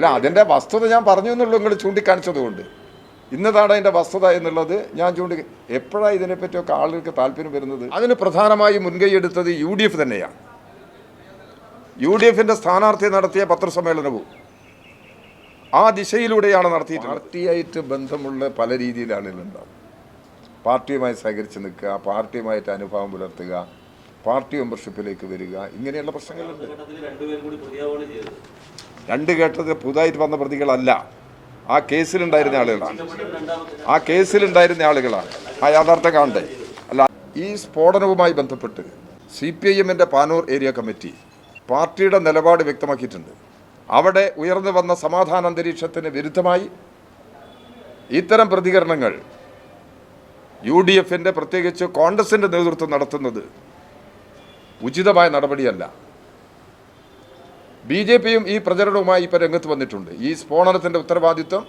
അല്ല അതിന്റെ വസ്തുത ഞാൻ പറഞ്ഞു എന്നുള്ളൂ നിങ്ങൾ ചൂണ്ടിക്കാണിച്ചത് കൊണ്ട് ഇന്നതാണ് അതിന്റെ വസ്തുത എന്നുള്ളത് ഞാൻ ചൂണ്ടി എപ്പോഴാണ് ഇതിനെപ്പറ്റിയൊക്കെ ആളുകൾക്ക് താല്പര്യം വരുന്നത്? അതിന് പ്രധാനമായി മുൻകൈ എടുത്തത് യു ഡി എഫ് തന്നെയാണ്. യു ഡി എഫിന്റെ സ്ഥാനാർത്ഥി നടത്തിയ പത്രസമ്മേളനവും ആ ദിശയിലൂടെയാണ് നടത്തിയിട്ട് പാർട്ടിയായിട്ട് ബന്ധമുള്ള പല രീതിയിലാണ് ഇതിലുണ്ടാവും പാർട്ടിയുമായി സഹകരിച്ച് നിൽക്കുക പാർട്ടിയുമായിട്ട് അനുഭവം പുലർത്തുക പാർട്ടി മെമ്പർഷിപ്പിലേക്ക് വരിക ഇങ്ങനെയുള്ള പ്രശ്നങ്ങളുണ്ട്. രണ്ട് ഘട്ടത്തിൽ പുതുതായിട്ട് വന്ന പ്രതികളല്ല. ആ കേസിലുണ്ടായിരുന്ന ആളുകളാണ്. ആ കേസിലുണ്ടായിരുന്ന ആളുകളാണ്. ആ യാഥാർത്ഥ്യം കാണണ്ടേ? അല്ല ഈ സ്ഫോടനവുമായി ബന്ധപ്പെട്ട് സി പി ഐ എമ്മിന്റെ പാനൂർ ഏരിയ കമ്മിറ്റി പാർട്ടിയുടെ നിലപാട് വ്യക്തമാക്കിയിട്ടുണ്ട്. അവിടെ ഉയർന്നു വന്ന സമാധാന അന്തരീക്ഷത്തിന് വിരുദ്ധമായി ഇത്തരം പ്രതികരണങ്ങൾ യു ഡി എഫിന്റെ പ്രത്യേകിച്ച് കോൺഗ്രസിന്റെ നേതൃത്വം നടത്തുന്നത് ഉചിതമായ നടപടിയല്ല. ബി ജെ പിയും ഈ പ്രചരണവുമായി ഇപ്പോൾ രംഗത്ത് വന്നിട്ടുണ്ട്. ഈ സ്ഫോടനത്തിന്റെ ഉത്തരവാദിത്വം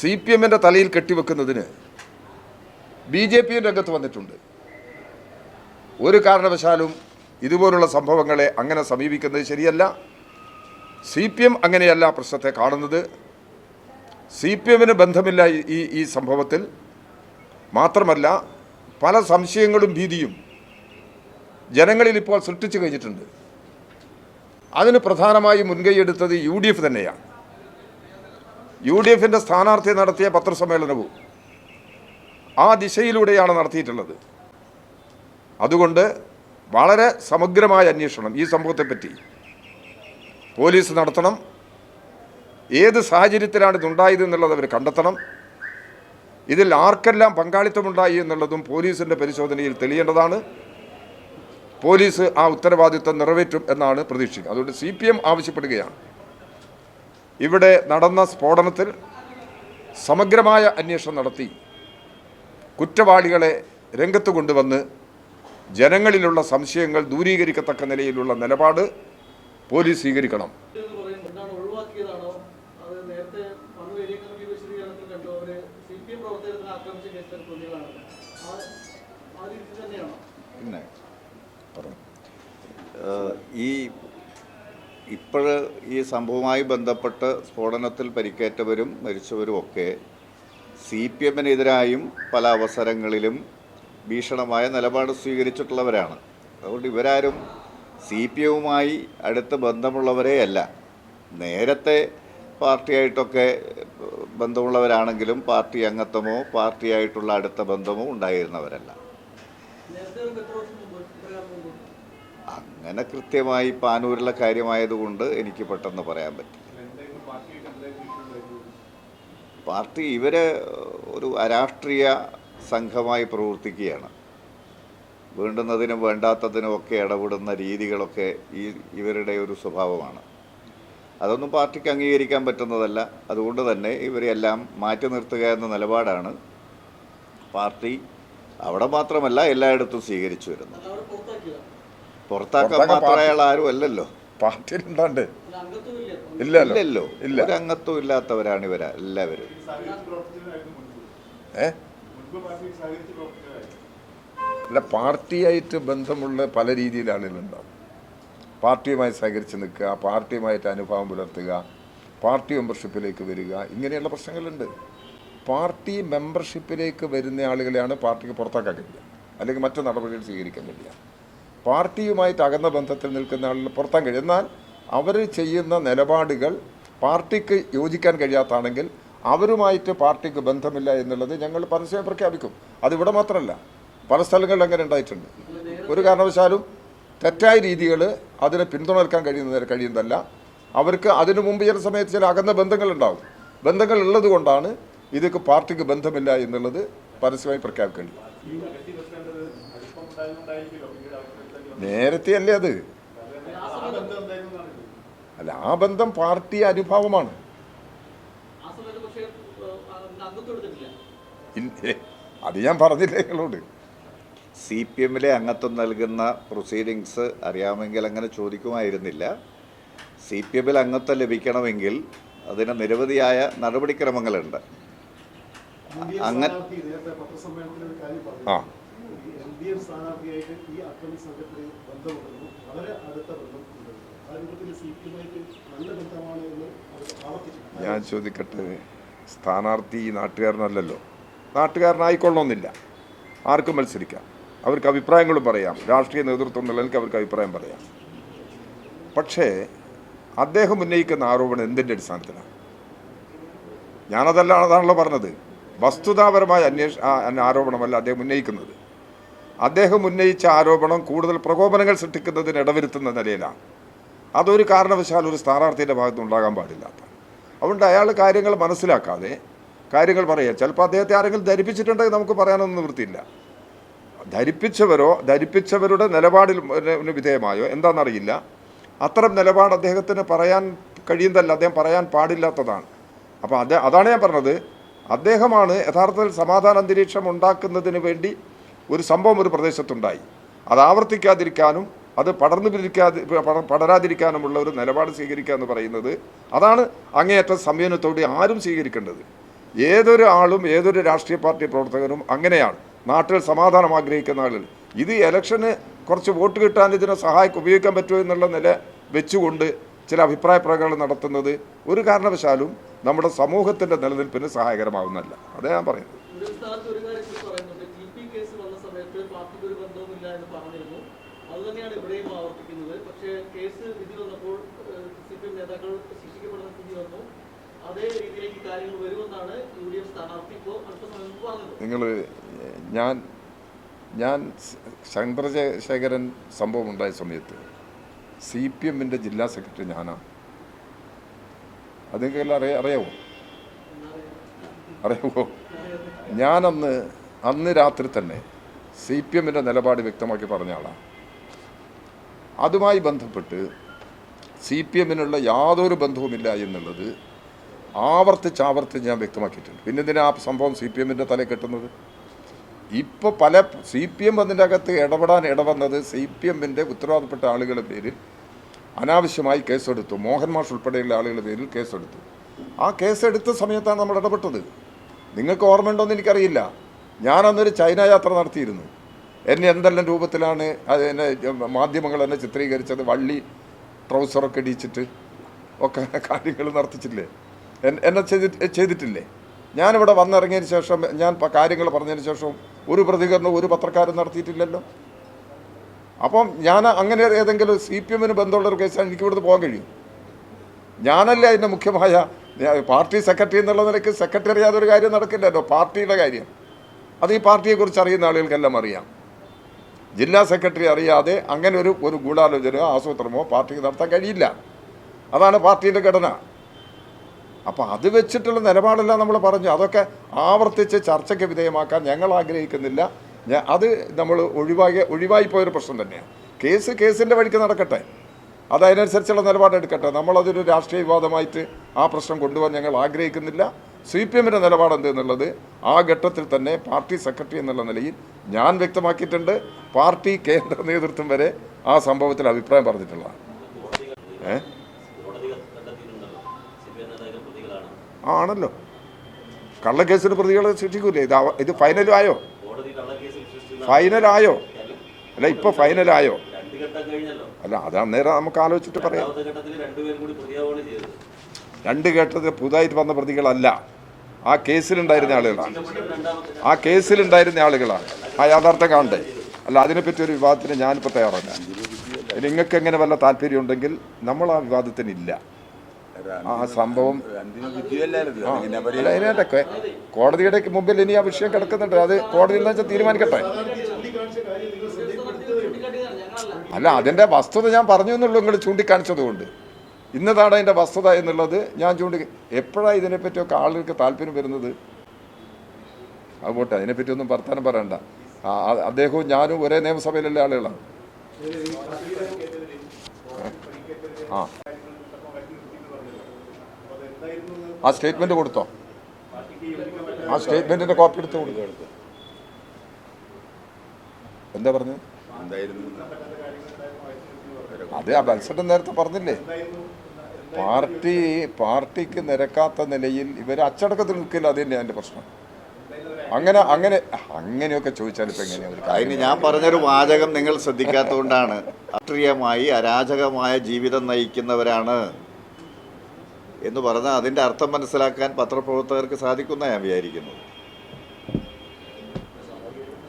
സി പി എമ്മിന്റെ തലയിൽ കെട്ടിവെക്കുന്നതിന് ബി ജെ പിയും രംഗത്ത് വന്നിട്ടുണ്ട്. ഒരു കാരണവശാലും ഇതുപോലുള്ള സംഭവങ്ങളെ അങ്ങനെ സമീപിക്കുന്നത് ശരിയല്ല. സി പി എം അങ്ങനെയല്ല പ്രശ്നത്തെ കാണുന്നത്. സി പി എമ്മിന് ബന്ധമില്ല ഈ- ഈ സംഭവത്തിൽ. മാത്രമല്ല പല സംശയങ്ങളും ഭീതിയും ജനങ്ങളിൽ ഇപ്പോൾ സൃഷ്ടിച്ചു കഴിഞ്ഞിട്ടുണ്ട്. അതിന് പ്രധാനമായി മുൻകൈ എടുത്തത് യു ഡി എഫ് തന്നെയാണ്. യു ഡി എഫിന്റെ സ്ഥാനാർത്ഥി നടത്തിയ പത്രസമ്മേളനവും ആ ദിശയിലൂടെയാണ് നടത്തിയിട്ടുള്ളത്. അതുകൊണ്ട് വളരെ സമഗ്രമായ അന്വേഷണം ഈ സംഭവത്തെപ്പറ്റി പോലീസ് നടത്തണം. ഏത് സാഹചര്യത്തിലാണ് ഇതുണ്ടായത് എന്നുള്ളത് അവർ കണ്ടെത്തണം. ഇതിൽ ആർക്കെല്ലാം പങ്കാളിത്തമുണ്ടായി എന്നുള്ളതും പോലീസിന്റെ പരിശോധനയിൽ തെളിയേണ്ടതാണ്. പോലീസ് ആ ഉത്തരവാദിത്വം നിറവേറ്റും എന്നാണ് പ്രതീക്ഷിക്കുന്നത്. അതുകൊണ്ട് സി പി എം ആവശ്യപ്പെടുകയാണ്. ഇവിടെ നടന്ന സ്ഫോടനത്തിൽ സമഗ്രമായ അന്വേഷണം നടത്തി. കുറ്റവാളികളെ രംഗത്ത് കൊണ്ടുവന്ന് ജനങ്ങളിലുള്ള സംശയങ്ങൾ ദൂരീകരിക്കത്തക്ക നിലയിലുള്ള നിലപാട് പോലീസ് സ്വീകരിക്കണം. പിന്നെ ഈ ഇപ്പോൾ ഈ സംഭവവുമായി ബന്ധപ്പെട്ട് സ്ഫോടനത്തിൽ പരിക്കേറ്റവരും മരിച്ചവരും ഒക്കെ സി പി എമ്മിനെതിരായും പല അവസരങ്ങളിലും ഭീഷണമായ നിലപാട് സ്വീകരിച്ചിട്ടുള്ളവരാണ്. അതുകൊണ്ട് ഇവരാരും സി പി എമ്മുമായി അടുത്ത ബന്ധമുള്ളവരെയല്ല നേരത്തെ പാർട്ടിയായിട്ടൊക്കെ ബന്ധമുള്ളവരാണെങ്കിലും പാർട്ടി അംഗത്വമോ പാർട്ടിയായിട്ടുള്ള അടുത്ത ബന്ധമോ ഉണ്ടായിരുന്നവരല്ല. അങ്ങനെ കൃത്യമായി പാനൂരിലെ കാര്യമായതുകൊണ്ട് എനിക്ക് പെട്ടെന്ന് പറയാൻ പറ്റില്ല പാർട്ടി ഇവർ ഒരു അരാഷ്ട്രീയ സംഘമായി പ്രവർത്തിക്കുകയാണ്. വേണ്ടുന്നതിനും വേണ്ടാത്തതിനും ഒക്കെ ഇടപെടുന്ന രീതികളൊക്കെ ഈ ഇവരുടെ ഒരു സ്വഭാവമാണ്. അതൊന്നും പാർട്ടിക്ക് അംഗീകരിക്കാൻ പറ്റുന്നതല്ല. അതുകൊണ്ട് തന്നെ ഇവരെല്ലാം മാറ്റി നിർത്തുക എന്ന നിലപാടാണ് പാർട്ടി. അവിടെ മാത്രമല്ല എല്ലായിടത്തും സ്വീകരിച്ചു വരുന്നത്. പുറത്താക്കാൻ മാത്രം പാർട്ടി- അയാൾ ആരും അല്ലല്ലോ. പാർട്ടിയിലുണ്ടാണ്ട്. അല്ല അംഗത്വം ഇല്ല ഇല്ലല്ലോ. ഇല്ല. ഒരു അംഗത്വം ഇല്ലാത്തവരാണ് ഇവര എല്ലാവരും. ഏ? അല്ല പാർട്ടിയായിട്ട് ബന്ധമുള്ള പല രീതിയിലാണ് ആളുകളുണ്ടാവും പാർട്ടിയുമായി സഹകരിച്ച് നിൽക്കുക പാർട്ടിയുമായിട്ട് അനുഭവം പുലർത്തുക പാർട്ടി മെമ്പർഷിപ്പിലേക്ക് വരിക ഇങ്ങനെയുള്ള പ്രശ്നങ്ങളുണ്ട്. പാർട്ടി മെമ്പർഷിപ്പിലേക്ക് വരുന്ന ആളുകളെയാണ് പാർട്ടിക്ക് പുറത്താക്കാൻ കഴിയുക. അല്ലെങ്കിൽ മറ്റു നടപടികൾ സ്വീകരിക്കാൻ കഴിയുക. പാർട്ടിയുമായിട്ട് അകന്ന ബന്ധത്തിൽ നിൽക്കുന്ന ആളുകൾ പുറത്താൻ കഴിയും. എന്നാൽ അവർ ചെയ്യുന്ന നിലപാടുകൾ പാർട്ടിക്ക് യോജിക്കാൻ കഴിയാത്താണെങ്കിൽ അവരുമായിട്ട് പാർട്ടിക്ക് ബന്ധമില്ല എന്നുള്ളത് ഞങ്ങൾ പരസ്യം പ്രഖ്യാപിക്കും. അതിവിടെ മാത്രമല്ല പല സ്ഥലങ്ങളിൽ അങ്ങനെ ഉണ്ടായിട്ടുണ്ട്. ഒരു കാരണവശാലും തെറ്റായ രീതികൾ അതിനെ പിന്തുണക്കാൻ കഴിയുന്ന കഴിയുന്നതല്ല. അവർക്ക് അതിനു മുമ്പ് ചില സമയത്ത് ചില അകന്ന ബന്ധങ്ങളുണ്ടാവും. ബന്ധങ്ങൾ ഉള്ളത് കൊണ്ടാണ് ഇതൊക്കെ പാർട്ടിക്ക് ബന്ധമില്ല എന്നുള്ളത് പരസ്യമായി പ്രഖ്യാപിക്കേണ്ടത്. നേരത്തെ അല്ലേ അത്? അല്ല ആ ബന്ധം പാർട്ടി അനുഭാവമാണ്. അത് ഞാൻ പറഞ്ഞില്ലേ നിങ്ങളോട്? സി പി എമ്മിലെ അംഗത്വം നൽകുന്ന പ്രൊസീഡിങ്സ് അറിയാമെങ്കിൽ അങ്ങനെ ചോദിക്കുമായിരുന്നില്ല. സി പി എമ്മിൽ അംഗത്വം ലഭിക്കണമെങ്കിൽ അതിന് നിരവധിയായ നടപടിക്രമങ്ങളുണ്ട്. അങ്ങനെ ആ. ഡി എഫ് സ്ഥാനാർത്ഥിയായിട്ട് ഈ അക്രമി സംഘത്തിന് ബന്ധമുണ്ടെന്നും വളരെ അടുത്ത ബന്ധം ഞാൻ ചോദിക്കട്ടെ സ്ഥാനാർത്ഥി നാട്ടുകാരനല്ലല്ലോ. നാട്ടുകാരനായിക്കൊള്ളണമെന്നില്ല. ആർക്കും മത്സരിക്കാം. അവർക്ക് അഭിപ്രായങ്ങളും പറയാം. രാഷ്ട്രീയ നേതൃത്വം നിലയ്ക്ക് അവർക്ക് അഭിപ്രായം പറയാം. പക്ഷേ അദ്ദേഹം ഉന്നയിക്കുന്ന ആരോപണം എന്തിന്റെ അടിസ്ഥാനത്തിലാണ്? ഞാനതല്ല അതാണല്ലോ പറഞ്ഞത്. വസ്തുതാപരമായ അന്വേഷ ആരോപണമല്ല അദ്ദേഹം ഉന്നയിക്കുന്നത്. അദ്ദേഹം ഉന്നയിച്ച ആരോപണം കൂടുതൽ പ്രകോപനങ്ങൾ സൃഷ്ടിക്കുന്നതിന് ഇടവരുത്തുന്ന നിലയിലാണ്. അതൊരു കാരണവശാൽ ഒരു സ്ഥാനാർത്ഥിയുടെ ഭാഗത്തുണ്ടാകാൻ പാടില്ലാത്ത അതുകൊണ്ട് അയാൾ കാര്യങ്ങൾ മനസ്സിലാക്കാതെ കാര്യങ്ങൾ പറയുക. ചിലപ്പോൾ അദ്ദേഹത്തെ ആരെങ്കിലും ധരിപ്പിച്ചിട്ടുണ്ടെങ്കിൽ നമുക്ക് പറയാനൊന്നും നിവൃത്തിയില്ല. ധരിപ്പിച്ചവരോ ധരിപ്പിച്ചവരുടെ നിലപാടിൽ വിധേയമായോ എന്താണെന്നറിയില്ല. അത്തരം നിലപാട് അദ്ദേഹത്തിന് പറയാൻ കഴിയുന്നതല്ല. അദ്ദേഹം പറയാൻ പാടില്ലാത്തതാണ്. അപ്പോൾ അതാണ് ഞാൻ പറഞ്ഞത്. അദ്ദേഹമാണ് യഥാർത്ഥത്തിൽ സമാധാന അന്തരീക്ഷം ഉണ്ടാക്കുന്നതിന് വേണ്ടി ഒരു സംഭവം ഒരു പ്രദേശത്തുണ്ടായി. അത് ആവർത്തിക്കാതിരിക്കാനും അത് പടർന്നു പിരിക്കാതി പട- പടരാതിരിക്കാനുമുള്ള ഒരു നിലപാട് സ്വീകരിക്കുക എന്ന് പറയുന്നത് അതാണ് അങ്ങേയറ്റ സംയമനത്തോടെ ആരും സ്വീകരിക്കേണ്ടത്. ഏതൊരു ആളും ഏതൊരു രാഷ്ട്രീയ പാർട്ടി പ്രവർത്തകനും അങ്ങനെയാണ്. നാട്ടിൽ സമാധാനം ആഗ്രഹിക്കുന്ന ആളുകൾ ഇത് ഇലക്ഷന് കുറച്ച് വോട്ട് കിട്ടാൻ ഇതിനെ സഹായിക്ക ഉപയോഗിക്കാൻ പറ്റുമോ എന്നുള്ള നില വെച്ചുകൊണ്ട് ചില അഭിപ്രായ പ്രകടനം നടത്തുന്നത് ഒരു കാരണവശാലും നമ്മുടെ സമൂഹത്തിന്റെ നിലനിൽപ്പിന് സഹായകരമാകുന്നല്ല അതേ ഞാൻ പറയുന്നത്. സമയത്ത് പാർട്ടിക്ക് ഒരു ബന്ധവുമില്ല എന്ന് പറഞ്ഞിരുന്നു. അതുതന്നെയാണ് ഇവിടെയും ആവർത്തിക്കുന്നത്. പക്ഷേ കേസ് വിധി വന്നപ്പോൾ സി പി എം നേതാക്കൾ ശിക്ഷിക്കപ്പെടുന്ന സ്ഥിതി വന്നു. അതേ രീതിയിലേക്ക് കാര്യങ്ങൾ വരുമെന്നാണ് യു ഡി എഫ് സ്ഥാനാർത്ഥി ഇപ്പോൾ അല്പസമയം മുമ്പ് പറഞ്ഞത്. നിങ്ങൾ ഞാൻ ഞാൻ ചന്ദ്രശേഖരൻ സംഭവം ഉണ്ടായ സമയത്ത് സി പി എമ്മിന്റെ ജില്ലാ സെക്രട്ടറി ഞാനാണ് അത് നിങ്ങൾക്ക് അറിയ അറിയാവോ? അറിയാവോ? ഞാനന്ന് അന്ന് രാത്രി തന്നെ സി പി എമ്മിന്റെ നിലപാട് വ്യക്തമാക്കി പറഞ്ഞ ആളാണ് അതുമായി ബന്ധപ്പെട്ട് സി പി എമ്മിനുള്ള യാതൊരു ബന്ധവുമില്ല എന്നുള്ളത് ആവർത്തിച്ച് ആവർത്തിച്ച് ഞാൻ വ്യക്തമാക്കിയിട്ടുണ്ട്. പിന്നെ എന്തിനാ ആ സംഭവം സി പി എമ്മിന്റെ തലയിൽ കെട്ടുന്നത്? ഇപ്പോൾ പല സി പി എം അതിന്റെ അകത്ത് ഇടപെടാൻ ഇടവന്നത് സി പി എമ്മിന്റെ ഉത്തരവാദപ്പെട്ട ആളുകളുടെ പേരിൽ അനാവശ്യമായി കേസെടുത്തു. മോഹൻ മാഷ് ഉൾപ്പെടെയുള്ള ആളുകളുടെ പേരിൽ കേസെടുത്തു. ആ കേസെടുത്ത സമയത്താണ് നമ്മൾ ഇടപെട്ടത്. നിങ്ങൾക്ക് ഓർമ്മയുണ്ടോയെന്ന് എനിക്കറിയില്ല. ഞാനന്നൊരു ചൈന യാത്ര നടത്തിയിരുന്നു. എന്നെ എന്തെല്ലാം രൂപത്തിലാണ് അത് എന്നെ മാധ്യമങ്ങൾ എന്നെ ചിത്രീകരിച്ചത് വള്ളി ട്രൗസറൊക്കെ ഇടിച്ചിട്ട് ഒക്കെ കാര്യങ്ങൾ നടത്തിച്ചില്ലേ എന്നെ ചെയ്തി ചെയ്തിട്ടില്ലേ? ഞാനിവിടെ വന്നിറങ്ങിയതിന് ശേഷം ഞാൻ കാര്യങ്ങൾ പറഞ്ഞതിന് ശേഷം ഒരു പ്രതികരണം ഒരു പത്രക്കാരും നടത്തിയിട്ടില്ലല്ലോ? അപ്പം ഞാൻ അങ്ങനെ ഏതെങ്കിലും സി പി എമ്മിന് ബന്ധമുള്ള ഒരു കേസാണ് എനിക്ക് ഇവിടുന്ന് പോകാൻ കഴിയും. ഞാനല്ലേ അതിന്റെ മുഖ്യമായ പാർട്ടി സെക്രട്ടറി എന്നുള്ള നിലയ്ക്ക് സെക്രട്ടറി അതൊരു കാര്യം നടക്കില്ലല്ലോ പാർട്ടിയുടെ കാര്യം. അത് ഈ പാർട്ടിയെക്കുറിച്ച് അറിയുന്ന ആളുകൾക്കെല്ലാം അറിയാം. ജില്ലാ സെക്രട്ടറി അറിയാതെ അങ്ങനെ ഒരു ഒരു ഗൂഢാലോചനയോ ആസൂത്രമോ പാർട്ടിക്ക് നടത്താൻ കഴിയില്ല. അതാണ് പാർട്ടിയുടെ ഘടന. അപ്പോൾ അത് വെച്ചിട്ടുള്ള നിലപാടെല്ലാം നമ്മൾ പറഞ്ഞു. അതൊക്കെ ആവർത്തിച്ച് ചർച്ചയ്ക്ക് വിധേയമാക്കാൻ ഞങ്ങൾ ആഗ്രഹിക്കുന്നില്ല. അത് നമ്മൾ ഒഴിവാക്കി ഒഴിവായി പോയൊരു പ്രശ്നം തന്നെയാണ് കേസ് കേസിന്റെ വഴിക്ക് നടക്കട്ടെ. അതതിനനുസരിച്ചുള്ള നിലപാടെടുക്കട്ടെ നമ്മളതൊരു രാഷ്ട്രീയ വിവാദമായിട്ട് ആ പ്രശ്നം കൊണ്ടുപോകാൻ ഞങ്ങൾ ആഗ്രഹിക്കുന്നില്ല. സി പി എമ്മിന്റെ നിലപാട് എന്ത് എന്നുള്ളത് ആ ഘട്ടത്തിൽ തന്നെ പാർട്ടി സെക്രട്ടറി എന്നുള്ള നിലയിൽ ഞാൻ വ്യക്തമാക്കിയിട്ടുണ്ട് പാർട്ടി കേന്ദ്ര നേതൃത്വം വരെ ആ സംഭവത്തിൽ അഭിപ്രായം പറഞ്ഞിട്ടുള്ളതാണ്. ഏഹ് കോടതി കണ്ടെത്തിയിട്ടുണ്ടല്ലോ സി പി എം നേതാക്കൾ പ്രതികളാണ് ആണല്ലോ. കള്ളക്കേസിന് പ്രതികളെ ശിക്ഷിക്കൂലേ? ഇത് ഇത് ഫൈനലായോ? ഫൈനലായോ? അല്ല ഇപ്പോൾ ഫൈനലായോ? അല്ല അത് അന്നേരം നമുക്ക് ആലോചിച്ചിട്ട് പറയാം. രണ്ട് ഘട്ടത്തിൽ പുതുതായിട്ട് വന്ന പ്രതികളല്ല. ആ കേസിലുണ്ടായിരുന്ന ആളുകളാണ് ആ കേസിലുണ്ടായിരുന്ന ആളുകളാണ് ആ യാഥാർത്ഥ്യം കാണണ്ടേ? അല്ല അതിനെപ്പറ്റി ഒരു വിവാദത്തിന് ഞാനിപ്പോൾ തയ്യാറല്ല. നിങ്ങൾക്ക് എങ്ങനെ വല്ല താല്പര്യം ഉണ്ടെങ്കിൽ നമ്മൾ ആ വിവാദത്തിനില്ല ആ സംഭവം കോടതിയുടെ മുമ്പിൽ ഇനി ആ വിഷയം കിടക്കുന്നുണ്ട്. അത് കോടതിയിൽ നിന്ന് വെച്ചാൽ തീരുമാനിക്കട്ടെ. അല്ല അതിന്റെ വസ്തുത ഞാൻ പറഞ്ഞു എന്നുള്ളൂ നിങ്ങൾ ചൂണ്ടിക്കാണിച്ചത് കൊണ്ട് ഇന്നതാണ് അതിന്റെ വസ്തുത എന്നുള്ളത് ഞാൻ ചൂണ്ടി എപ്പോഴാണ് ഇതിനെപ്പറ്റിയൊക്കെ ആളുകൾക്ക് താല്പര്യം വരുന്നത്? അത് പോട്ടെ അതിനെപ്പറ്റി ഒന്നും വർത്താനം പറയണ്ട. അദ്ദേഹവും ഞാനും ഒരേ നിയമസഭയിലുള്ള ആളുകളാണ്. ആ. ആ സ്റ്റേറ്റ്മെന്റ് കൊടുത്തോ? ആ സ്റ്റേറ്റ്മെന്റിന്റെ കോപ്പി എടുത്ത് കൊടുക്കുക എന്താ പറഞ്ഞത്? അതെ ആ മത്സരം നേരത്തെ പറഞ്ഞില്ലേ? പാർട്ടി പാർട്ടിക്ക് നിരക്കാത്ത നിലയിൽ ഇവർ അച്ചടക്കത്തിൽ നിൽക്കില്ല അത് തന്നെയാണ് എന്റെ പ്രശ്നം. അങ്ങനെ അങ്ങനെ അങ്ങനെയൊക്കെ ചോദിച്ചാൽ ഇപ്പം എങ്ങനെയാണ് അതിന് ഞാൻ പറഞ്ഞൊരു വാചകം നിങ്ങൾ ശ്രദ്ധിക്കാത്തതുകൊണ്ടാണ്. രാഷ്ട്രീയമായി അരാജകമായ ജീവിതം നയിക്കുന്നവരാണ് എന്ന് പറഞ്ഞാൽ അതിന്റെ അർത്ഥം മനസ്സിലാക്കാൻ പത്രപ്രവർത്തകർക്ക് സാധിക്കുന്ന ഞാൻ വിചാരിക്കുന്നത്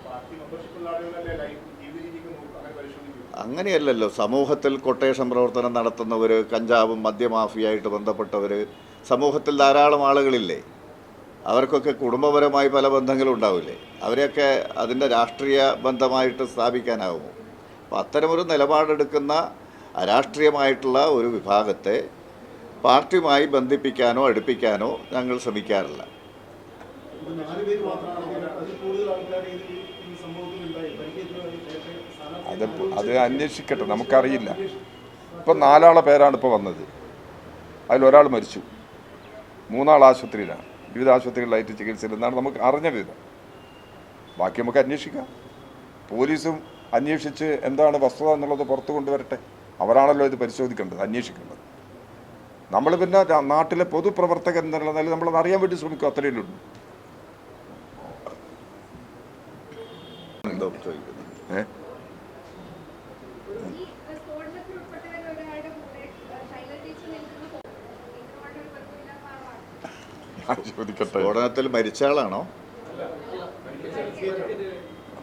പാർട്ടി മെമ്പർഷിപ്പുള്ള ആളുകളല്ലേ ലൈഫ് ജീവിത രീതിക്ക് നോക്കും അങ്ങനെ പരിശോധിക്കും അങ്ങനെയല്ലല്ലോ സമൂഹത്തിൽ കൊട്ടേഷൻ പ്രവർത്തനം നടത്തുന്നവർ കഞ്ചാവും മദ്യമാഫിയായിട്ട് ബന്ധപ്പെട്ടവർ സമൂഹത്തിൽ ധാരാളം ആളുകളില്ലേ? അവർക്കൊക്കെ കുടുംബപരമായി പല ബന്ധങ്ങളും ഉണ്ടാവില്ലേ? അവരെയൊക്കെ അതിന്റെ രാഷ്ട്രീയ ബന്ധമായിട്ട് സ്ഥാപിക്കാനാവുമോ? അപ്പം അത്തരമൊരു നിലപാടെടുക്കുന്ന അരാഷ്ട്രീയമായിട്ടുള്ള ഒരു വിഭാഗത്തെ പാർട്ടിയുമായി ബന്ധിപ്പിക്കാനോ അടുപ്പിക്കാനോ ഞങ്ങൾ ശ്രമിക്കാറില്ല ഇത് നാല് പേര് മാത്രമാണ് അതിൽ കൂടുതൽ ആൾക്കാർ ഇത് ഈ സംഭവത്തിൽ ഉണ്ടായി പരിക്കേറ്റ ശേഷം അത് അത് അന്വേഷിക്കട്ടെ നമുക്കറിയില്ല. ഇപ്പം നാലാളെ പേരാണ് ഇപ്പോൾ വന്നത്. അതിലൊരാൾ മരിച്ചു. മൂന്നാൾ ആശുപത്രിയിലാണ്. വിവിധ ആശുപത്രികളിലായിട്ട് ചികിത്സയിൽ എന്നാണ് നമുക്ക് അറിഞ്ഞ വിധം ബാക്കി നമുക്ക് അന്വേഷിക്കാം. പോലീസും അന്വേഷിച്ച് എന്താണ് വസ്തുത എന്നുള്ളത് പുറത്തു കൊണ്ടുവരട്ടെ. അവരാണല്ലോ ഇത് പരിശോധിക്കേണ്ടത് അന്വേഷിക്കേണ്ടത്. നമ്മൾ പിന്നെ നാട്ടിലെ പൊതുപ്രവർത്തകൻ എന്നുള്ള നിലയിൽ നമ്മളത് അറിയാൻ വേണ്ടി ശ്രമിക്കും അത്രയേ ഉള്ളൂ എന്തോ ചോദിക്കുന്നത് ഏഹ് ഈ സ്ഫോടനത്തിൽ ഉൾപ്പെട്ടവരിൽ ഒരാളുടെ കൂടെ ശൈല ടീച്ചർ നിൽക്കുന്ന ഫോട്ടോ ടീച്ചറുമായിട്ട് ഒരു ബന്ധമില്ലാത്ത സ്ഫോടനത്തിൽ മരിച്ച ആളാണോ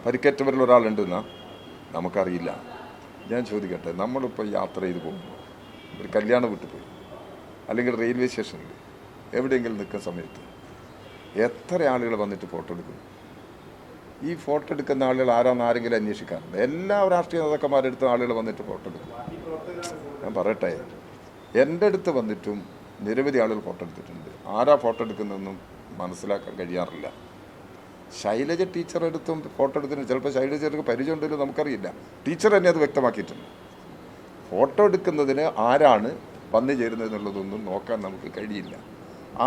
പരിക്കേറ്റവരിൽ ഒരാളുണ്ടെന്ന്? നമുക്കറിയില്ല. ഞാൻ ചോദിക്കട്ടെ നമ്മളിപ്പോൾ യാത്ര ചെയ്ത് പോകുമ്പോൾ ഒരു കല്യാണ വീട്ടിൽ പോയി അല്ലെങ്കിൽ റെയിൽവേ സ്റ്റേഷനിൽ എവിടെയെങ്കിലും നിൽക്കുന്ന സമയത്ത് എത്ര ആളുകൾ വന്നിട്ട് ഫോട്ടോ എടുക്കുന്നു ഈ ഫോട്ടോ എടുക്കുന്ന ആളുകൾ ആരാന്ന് ആരെങ്കിലും അന്വേഷിക്കാറുണ്ട്? എല്ലാ രാഷ്ട്രീയ നേതാക്കന്മാരുടെ അടുത്തും ആളുകൾ വന്നിട്ട് ഫോട്ടോ എടുക്കും. ഞാൻ പറയട്ടെ എന്റെ അടുത്ത് വന്നിട്ടും നിരവധി ആളുകൾ ഫോട്ടോ എടുത്തിട്ടുണ്ട്. ആരാ ഫോട്ടോ എടുക്കുന്നതെന്നും മനസ്സിലാക്കാൻ കഴിയാറില്ല. ശൈലജ ടീച്ചർ എടുത്തും ഫോട്ടോ എടുത്തിട്ടുണ്ട്. ചിലപ്പോൾ ശൈലജക്ക് പരിചയം ഉണ്ടല്ലോ നമുക്കറിയില്ല. ടീച്ചർ തന്നെ അത് വ്യക്തമാക്കിയിട്ടുണ്ട്. ഫോട്ടോ എടുക്കുന്നതിന് ആരാണ് വന്നു ചേരുന്നത് എന്നുള്ളതൊന്നും നോക്കാൻ നമുക്ക് കഴിയില്ല.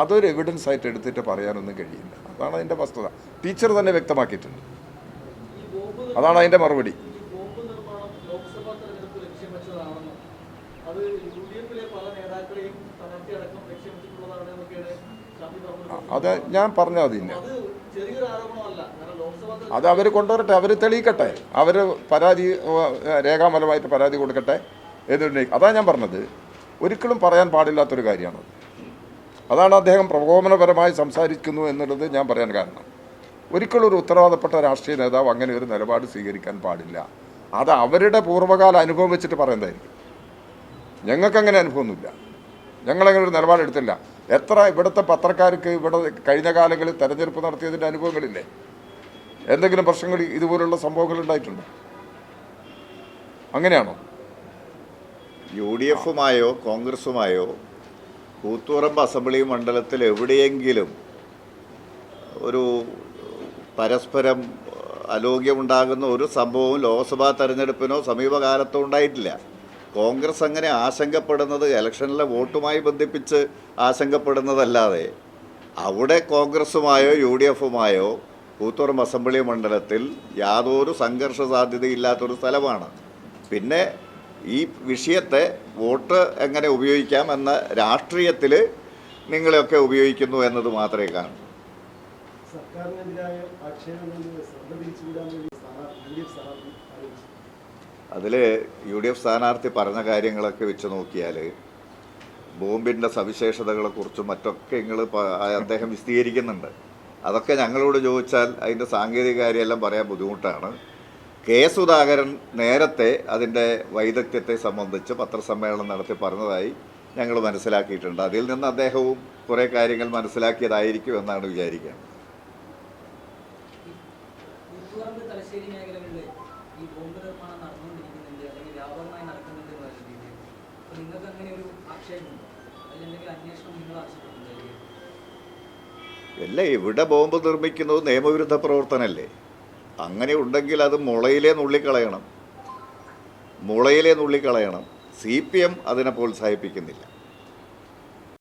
അതൊരു എവിഡൻസ് ആയിട്ട് എടുത്തിട്ട് പറയാനൊന്നും കഴിയില്ല. അതാണ് അതിന്റെ വസ്തുത. ടീച്ചർ തന്നെ വ്യക്തമാക്കിയിട്ടുണ്ട്. അതാണ് അതിന്റെ മറുപടി ഈ ബോംബ് നിർമ്മാണം ലോക്സഭാ തെരഞ്ഞെടുപ്പ് ലക്ഷ്യം വെച്ചതാണെന്നും അത് യു ഡി എഫിലെ പല നേതാക്കളെയും സ്ഥാനാർത്ഥി അടക്കം ലക്ഷ്യം വെച്ചിട്ടുള്ളതാണ് എന്നൊക്കെയാണ് ഷാഫി പറഞ്ഞത് അത് ഞാൻ പറഞ്ഞാൽ മതി തന്നെ അത് അവർ കൊണ്ടുവരട്ടെ. അവർ തെളിയിക്കട്ടെ. അവർ പരാതി രേഖാമലമായിട്ട് പരാതി കൊടുക്കട്ടെ. എന്നുണ്ടെങ്കിൽ അതാ ഞാൻ പറഞ്ഞത്. ഒരിക്കലും പറയാൻ പാടില്ലാത്തൊരു കാര്യമാണ് അതാണ് അദ്ദേഹം പ്രകോപനപരമായി സംസാരിക്കുന്നു എന്നുള്ളത് ഞാൻ പറയാൻ കാരണം. ഒരിക്കലും ഒരു ഉത്തരവാദപ്പെട്ട രാഷ്ട്രീയ നേതാവ് അങ്ങനെ ഒരു നിലപാട് സ്വീകരിക്കാൻ പാടില്ല. അത് അവരുടെ പൂർവകാല അനുഭവം വെച്ചിട്ട് പറയുന്നതായിരിക്കും. ഞങ്ങൾക്കങ്ങനെ അനുഭവമൊന്നുമില്ല. ഞങ്ങളങ്ങനെ ഒരു നിലപാടെടുത്തില്ല എത്ര ഇവിടുത്തെ പത്രക്കാർക്ക് ഇവിടെ കഴിഞ്ഞ കാലങ്ങളിൽ തെരഞ്ഞെടുപ്പ് നടത്തിയതിന്റെ അനുഭവങ്ങളില്ലേ? എന്തെങ്കിലും പ്രശ്നങ്ങൾ ഇതുപോലുള്ള സംഭവങ്ങൾ ഉണ്ടായിട്ടുണ്ടോ? അങ്ങനെയാണോ? യു ഡി എഫുമായോ കോൺഗ്രസുമായോ കൂത്തുറമ്പ് അസംബ്ലി മണ്ഡലത്തിൽ എവിടെയെങ്കിലും ഒരു പരസ്പരം അലോഗ്യമുണ്ടാകുന്ന ഒരു സംഭവവും ലോക്സഭാ തെരഞ്ഞെടുപ്പിനോ സമീപകാലത്തോ ഉണ്ടായിട്ടില്ല. കോൺഗ്രസ് അങ്ങനെ ആശങ്കപ്പെടുന്നത് ഇലക്ഷനിലെ വോട്ടുമായി ബന്ധിപ്പിച്ച് ആശങ്കപ്പെടുന്നതല്ലാതെ അവിടെ കോൺഗ്രസുമായോ യു ഡി എഫുമായോ കൂത്തുറം അസംബ്ലി മണ്ഡലത്തിൽ യാതൊരു സംഘർഷ സാധ്യതയില്ലാത്തൊരു സ്ഥലമാണ്. പിന്നെ ഈ വിഷയത്തെ വോട്ട് എങ്ങനെ ഉപയോഗിക്കാം എന്ന രാഷ്ട്രീയത്തിൽ നിങ്ങളെയൊക്കെ ഉപയോഗിക്കുന്നു എന്നത് മാത്രമേ കാണൂ. സർക്കാരിനെതിരായ ആക്ഷേപങ്ങളിൽ ശ്രദ്ധ തിരിച്ചുവിടാൻ വേണ്ടി സ്ഥാനാർത്ഥി യു ഡി എഫ് അതിൽ യു ഡി എഫ് സ്ഥാനാർത്ഥി പറഞ്ഞ കാര്യങ്ങളൊക്കെ വെച്ച് നോക്കിയാൽ ബോംബിന്റെ സവിശേഷതകളെക്കുറിച്ചും മറ്റൊക്കെ നിങ്ങൾ അദ്ദേഹം വിശദീകരിക്കുന്നുണ്ട് അതൊക്കെ ഞങ്ങളോട് ചോദിച്ചാൽ അതിന്റെ സാങ്കേതിക കാര്യമെല്ലാം പറയാൻ ബുദ്ധിമുട്ടാണ് കെ സുധാകരൻ നേരത്തെ അതിന്റെ വൈദഗ്ധ്യത്തെ സംബന്ധിച്ച് പത്രസമ്മേളനം നടത്തി പറഞ്ഞതായി ഞങ്ങൾ മനസ്സിലാക്കിയിട്ടുണ്ട് അതിൽ നിന്ന് അദ്ദേഹവും കുറേ കാര്യങ്ങൾ മനസ്സിലാക്കിയതായിരിക്കും എന്നാണ് വിചാരിക്കുന്നത് ഈ ബോംബ് നിർമ്മാണം നടന്നുകൊണ്ടിരിക്കുന്നുണ്ട് അല്ലെങ്കിൽ വ്യാപകമായി നടക്കുന്നുണ്ട് എന്ന് പറയുന്നത് അപ്പോൾ നിങ്ങൾക്ക് അങ്ങനെ ഒരു ആക്ഷേപമുണ്ടോ? അതിലെന്തെങ്കിലും അന്വേഷണം നിങ്ങൾ ആവശ്യപ്പെടുന്നുണ്ടായിരിക്കും അല്ല ഇവിടെ ബോംബ് നിർമ്മിക്കുന്നത് നിയമവിരുദ്ധ പ്രവർത്തനമല്ലേ അങ്ങനെ ഉണ്ടെങ്കിൽ അത് മുളയിലേ നുള്ളിക്കളയണം. മുളയിലേ നുള്ളിക്കളയണം. സി പി എം അതിനെ പ്രോത്സാഹിപ്പിക്കുന്നില്ല.